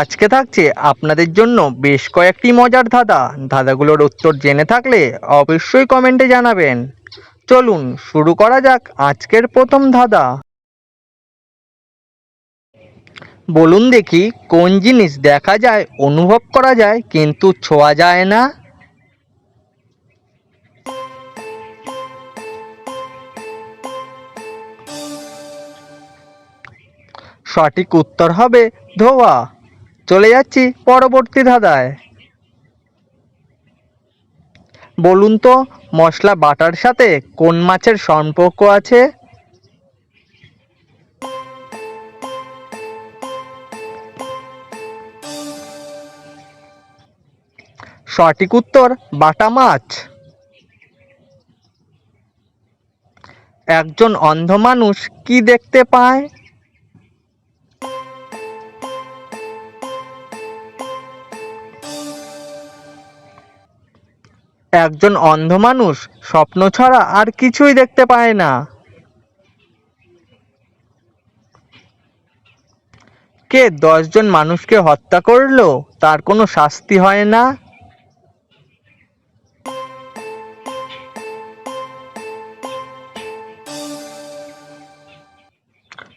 আজকে থাকছে আপনাদের জন্য বেশ কয়েকটি মজার ধাঁধা। ধাঁধাগুলোর উত্তর জেনে থাকলে অবশ্যই কমেন্টে জানাবেন। চলুন শুরু করা যাক আজকের প্রথম ধাঁধা। বলুন দেখি কোন জিনিস দেখা যায়, অনুভব করা যায়, কিন্তু ছোঁয়া যায় না? সঠিক উত্তর হবে ধোয়া। চলে যাচ্ছি পরবর্তী ধাঁধায়। বলুন তো, মশলা বাটার সাথে কোন মাছের সম্পর্ক আছে? সঠিক উত্তর, বাটা মাছ। একজন অন্ধ মানুষ কি দেখতে পায়? একজন অন্ধ মানুষ স্বপ্ন ছাড়া আর কিছুই দেখতে পায় না। কে দশজন মানুষকে হত্যা করল, তার কোনো শাস্তি হয় না?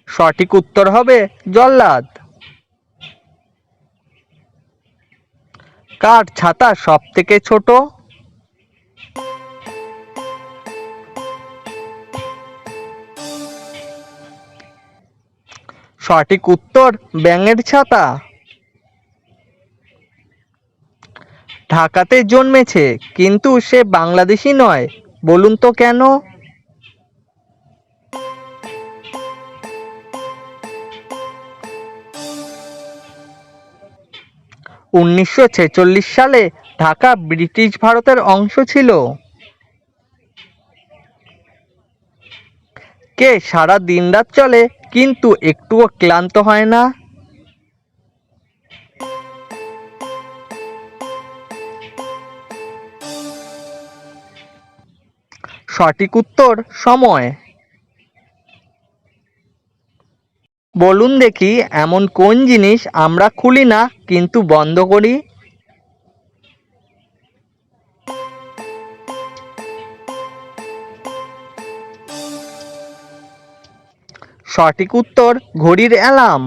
সঠিক উত্তর হবে জল্লাদ। কার ছাতা সব থেকে ছোট? সঠিক উত্তর ব্যাঙের ছাতা। ঢাকাতে জন্মেছে, কিন্তু সে বাংলাদেশি নয়, বলুন তো কেন? উনিশশো ছেচল্লিশ সালে ঢাকা ব্রিটিশ ভারতের অংশ ছিল। কে সারা দিন রাত চলে, কিন্তু একটুও ক্লান্ত হয় না। সঠিক উত্তর, সময়। বলুন দেখি, এমন কোন জিনিস আমরা খুলি না, কিন্তু বন্ধ করি? সঠিক উত্তর, ঘড়ির অ্যালার্ম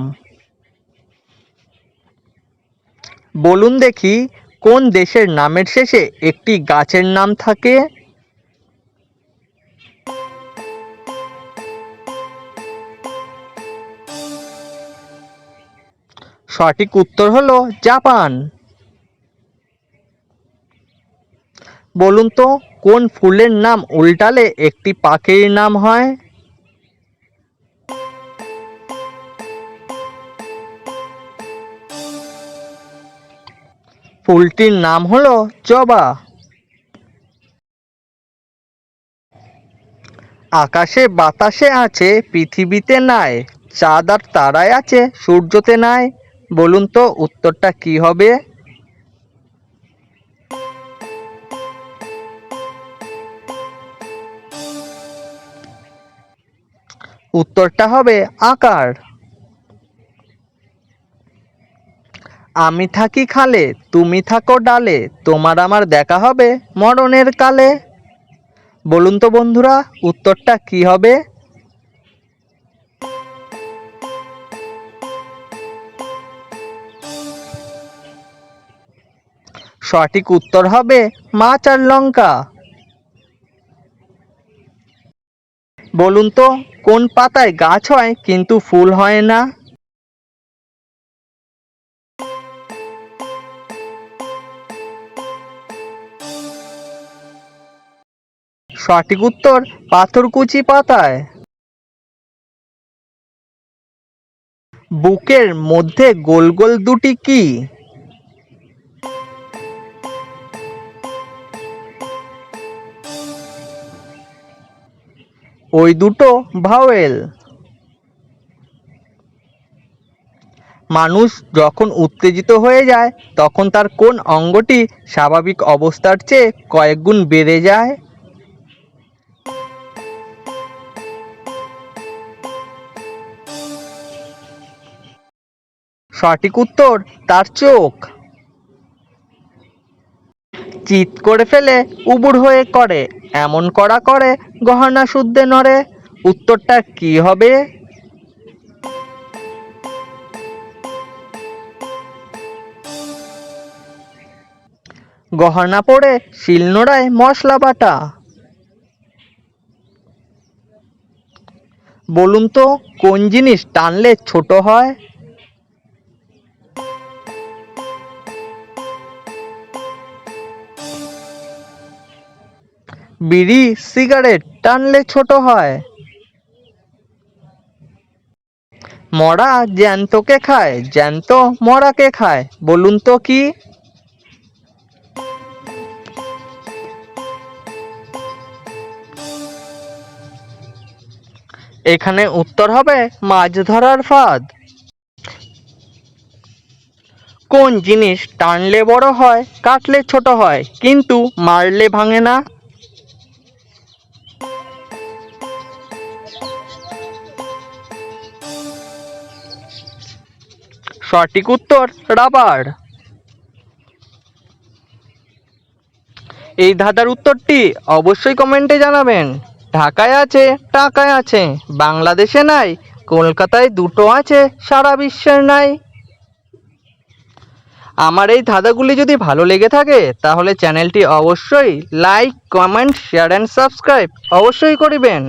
বলুন দেখি, কোন দেশের নামের শেষে একটি গাছের নাম থাকে? সঠিক উত্তর হলো জাপান। বলুন তো, কোন ফুলের নাম উল্টালে একটি পাখির নাম হয়? ফুলটির নাম হলো জবা আকাশে বাতাসে আছে, পৃথিবীতে নাই, চাঁদ আর তারায় আছে, সূর্যতে নাই। বলুন তো উত্তরটা কি হবে? উত্তরটা হবে আকার। আমি থাকি খালে, তুমি থাকো ডালে, তোমার আমার দেখা হবে মরণের কালে। বলুন তো বন্ধুরা, উত্তরটা কি হবে? সঠিক উত্তর হবে মাছ আর লঙ্কা। বলুন তো, কোন পাতায় গাছ হয় কিন্তু ফুল হয় না? সঠিক উত্তর পাথরকুচি পাতায়। বুকের মধ্যে গোল গোল দুটি কি? ওই দুটো ভাওয়েল। মানুষ যখন উত্তেজিত হয়ে যায়, তখন তার কোন অঙ্গটি স্বাভাবিক অবস্থার চেয়ে কয়েক গুণ বেড়ে যায়? সঠিক উত্তর তার চোখ। চিৎ করে ফেলে, উবুর হয়ে করে, এমন করা করে গহনা শুদ্ধে নড়ে। উত্তরটা কি হবে? গহনা পরে শিলনোড়ায় মশলা বাটা। বলুন তো, কোন জিনিস টানলে ছোট হয়? বিড়ি সিগারেট টানলে ছোট হয়। মরা জ্যান্তকে খায়, জ্যান্ত মরাকে খায়, বলুন তো কি? এখানে উত্তর হবে মাছ ধরার ফাঁদ। কোন জিনিস টানলে বড় হয়, কাটলে ছোট হয়, কিন্তু মারলে ভাঙে না। সঠিক উত্তর, রাবার। এই ধাঁধার উত্তরটি অবশ্যই কমেন্টে জানাবেন। ঢাকায় আছে টাকায় আছে, বাংলাদেশে নাই, কলকাতায় দুটো আছে, সারা বিশ্বের নাই। আমার এই ধাঁধাগুলি যদি ভালো লেগে থাকে, তাহলে চ্যানেলটি অবশ্যই like, comment, share, and subscribe অবশ্যই করিবেন।